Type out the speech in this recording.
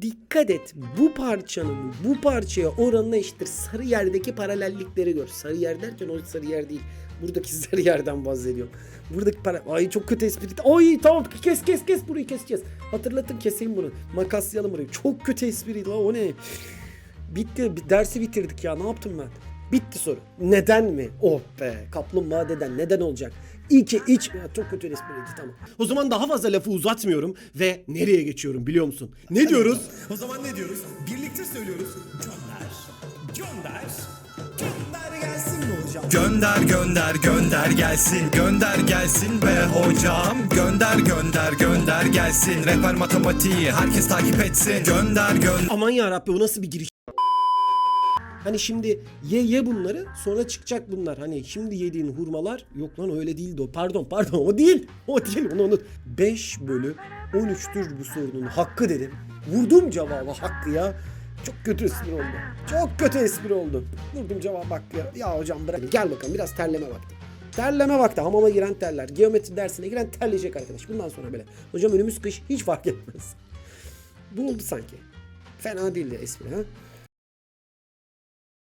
Dikkat et bu parçanın bu parçaya oranına eşittir. Sarı yerdeki paralellikleri gör. Sarı yer derken o sarı yer değil. Buradaki sarı yerden bahsediyorum. Buradaki para... Ay çok kötü espri. Ay tamam kes kes kes burayı kes kes. Hatırlatın keseyim bunu. Makaslayalım burayı. Çok kötü espriydi la o ne? Bitti. Dersi bitirdik ya. Ne yaptım ben? Bitti soru. Neden mi? Oh be. Kaplumbağa deden neden olacak? İyi ki iç. Ya, çok kötü espriydi tamam. O zaman daha fazla lafı uzatmıyorum ve nereye geçiyorum biliyor musun? Ne diyoruz? O zaman ne diyoruz? Birlikte söylüyoruz. Gönder, gönder, gönder gelsin mi hocam? Gönder gönder gönder gelsin gönder gelsin be hocam gönder gönder gönder gelsin rehber matematiği herkes takip etsin gönder gönder Aman ya Rabbi o nasıl bir giriş? Hani şimdi ye ye bunları sonra çıkacak bunlar. Hani şimdi yediğin hurmalar yok lan öyle değildi o. Pardon pardon o değil. O değil onu unut. 5 bölü 13'tür bu sorunun hakkı dedim. Vurdum cevabı hakkı ya. Çok kötü espri oldu. Çok kötü espri oldu. Vurdum cevabı hakkı ya. Ya hocam bırak. Gel bakalım biraz terleme vakti. Terleme vakti. Hamama giren terler. Geometri dersine giren terleyecek arkadaş. Bundan sonra böyle. Hocam önümüz kış hiç fark etmez. Bu oldu sanki. Fena değildi espri ha.